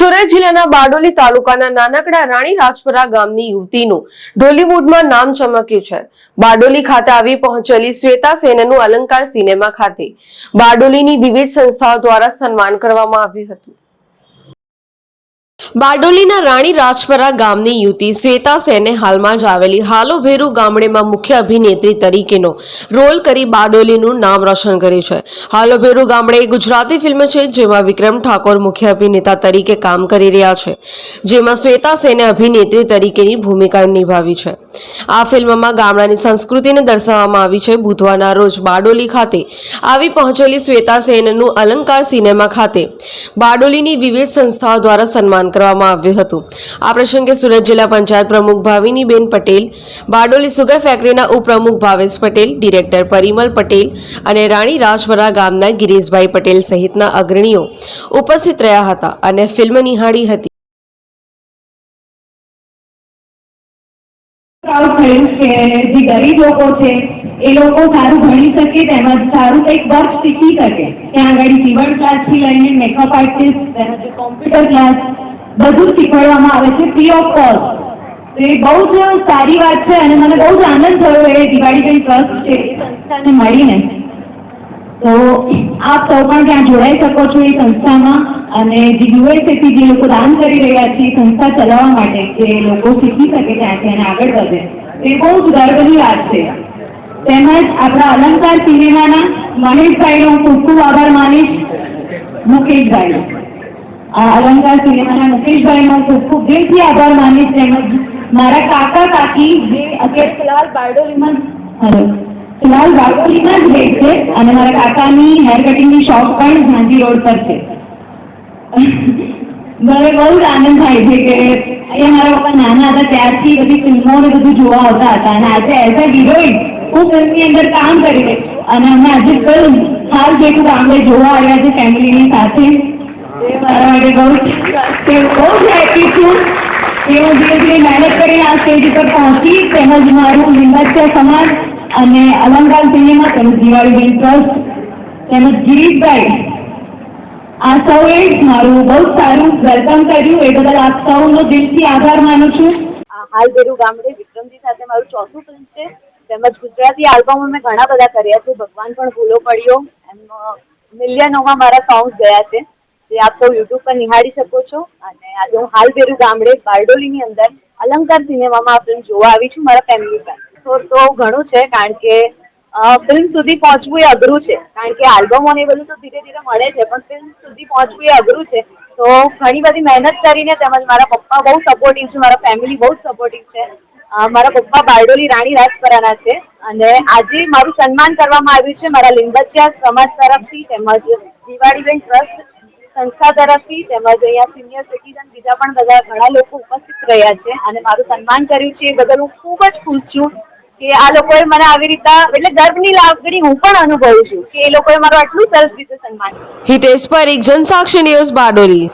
સુરત જિલ્લાના બારડોલી તાલુકાના નાનકડા રાણી રાજપરા ગામની યુવતીનું ઢોલીવુડમાં નામ ચમક્યું છે. બારડોલી ખાતે આવી પહોંચેલી શ્વેતા સેનનું અલંકાર સિનેમા ખાતે બારડોલીની વિવિધ સંસ્થાઓ દ્વારા સન્માન કરવામાં આવ્યું હતું. બારડોલીના રાણી રાજપરા ગામની યુવતી શ્વેતા સેને હાલમાં જ આવેલી હાલો ભેરુ ગામડેમાં મુખ્ય અભિનેત્રી તરીકેનો રોલ કરી બારડોલીનું નામ રોશન કર્યું છે. હાલો ભેરુ ગામડે એ ગુજરાતી ફિલ્મ છે જેમાં વિક્રમ ઠાકોર મુખ્ય અભિનેતા તરીકે કામ કરી રહ્યા છે, જેમાં શ્વેતા સેને અભિનેત્રી તરીકેની ભૂમિકા નિભાવી છે. આ ફિલ્મમાં ગામડાની સંસ્કૃતિને દર્શાવવામાં આવી છે. બુધવારના રોજ બારડોલી ખાતે આવી પહોંચેલી શ્વેતા સેનનું અલંકાર સિનેમા ખાતે બારડોલીની વિવિધ સંસ્થાઓ દ્વારા સન્માન કરવામાં આવ્યું હતું. આ પ્રસંગે સુરત જિલ્લા પંચાયત પ્રમુખ ભાવિનીબેન પટેલ, બારડોલી સુગર ફેક્ટરીના ઉપપ્રમુખ ભાવેશ પટેલ, ડિરેક્ટર પરિમલ પટેલ અને રાણી રાજપરા ગામના ગિરીશભાઈ પટેલ સહિતના અગ્રણીઓ ઉપસ્થિત રહ્યા હતા અને ફિલ્મ નિહાળી હતી. ક્લાસ બધું શીખવાડવામાં આવે છે ફ્રી ઓફ કોસ્ટ એ બહુ જ સારી વાત છે અને મને બહુ જ આનંદ થયો એ દિવાળીબેન ટ્રસ્ટ છે, સંસ્થાને મળીને. તો આપ સૌ પણ ત્યાં જોડાઈ શકો છો એ સંસ્થામાં અને જે યુએસએથી જે લોકો દાન કરી રહ્યા છે, એ સંસ્થા ચલાવવા માટે જે લોકો શીખી શકે ત્યાંથી અને આગળ વધે. એ બહુ જ ગર્વની વાત છે. તેમજ આપણા અલંકાર સિનેમાના મહેશભાઈનો ખૂબ ખૂબ આભાર માનીશ, મુકેશભાઈ. અલંકાર સિનેમાના મુકેશભાઈનો ખૂબ ખૂબ દિલથી આભાર માનીશ તેમજ મારા કાકા કાકી જે અત્યારે ફિલહાલ બારડોલીમાં હલો ફિલહાલ બારડોલીમાં જ રહે છે અને મારા કાકાની હેર કટિંગની શોપ પણ ગાંધી રોડ પર છે. મને બહુ જ આનંદ થાય છે કે એ મારા પપ્પા નાના હતા, ત્યારથી બધી ફિલ્મો ને બધું જોવા આવતા હતા. અને આજે એઝ અ હિરોઈન હું ફિલ્મની અંદર કામ કરી રહી અને અમે આજે ફિલ્મ હાલ જેટલું આપણે જોવા આવ્યા છે ફેમિલીની સાથે. મારા લીંબાચા અને અલંકાર તેમજ દિવાળી ટ્રસ્ટ તેમજ ગિરીશભાઈ મારું બહુ સારું વેલકમ કર્યું. એ બદલ આપ સૌનો દિલથી આભાર માનું છું. હાલ બેરું ગામડે વિક્રમજી સાથે મારું ચોથું ફિલ્મ છે. તેમજ ગુજરાતી આલ્બમો મેં ઘણા બધા કર્યા છે. ભગવાન પણ ભૂલો પડ્યો. એમ મિલિયનોમાં મારા સોંગ્સ ગયા છે. જે આપ યુટ્યુબ પર નિહાળી શકો છો. અને આજે હું હાલ બેરું ગામડે બારડોલીની અંદર અલંકાર સિનેમામાં ફિલ્મ જોવા આવી છું મારા ફેમિલી સાથે તો ઘણું છે, કારણ કે ફિલ્મ સુધી પહોંચવું એ અઘરું છે. કારણ કે આલ્બમો ને બધું તો ધીરે ધીરે મળે છે, પણ ફિલ્મ સુધી પહોંચવું એ અઘરું છે. તો ઘણી બધી મહેનત કરીને તેમજ મારા પપ્પા બહુ સપોર્ટિવ છે, મારા ફેમિલી બહુ સપોર્ટિવ છે. મારા પપ્પા બારડોલી રાણી રાજપરાના છે. અને આજે મારું સન્માન કરવામાં આવ્યું છે મારા લિંબચિયા સમાજ તરફથી તેમજ દિવાળીબેન ટ્રસ્ટ સંસ્થા તરફથી તેમજ અહીંયા સિનિયર સિટીઝન બીજા પણ બધા ઘણા લોકો ઉપસ્થિત રહ્યા છે. અને મારું સન્માન કર્યું છે એ બદલ હું ખૂબ જ ખુશ છું કે આ લોકોએ મને આવી રીતના એટલે ગર્વની લાગણી હું પણ અનુભવું છું કે એ લોકોએ મારું આટલું સરસ રીતે સન્માન હિતેશ પરીખ જનસાક્ષી ન્યૂઝ બારડોલી.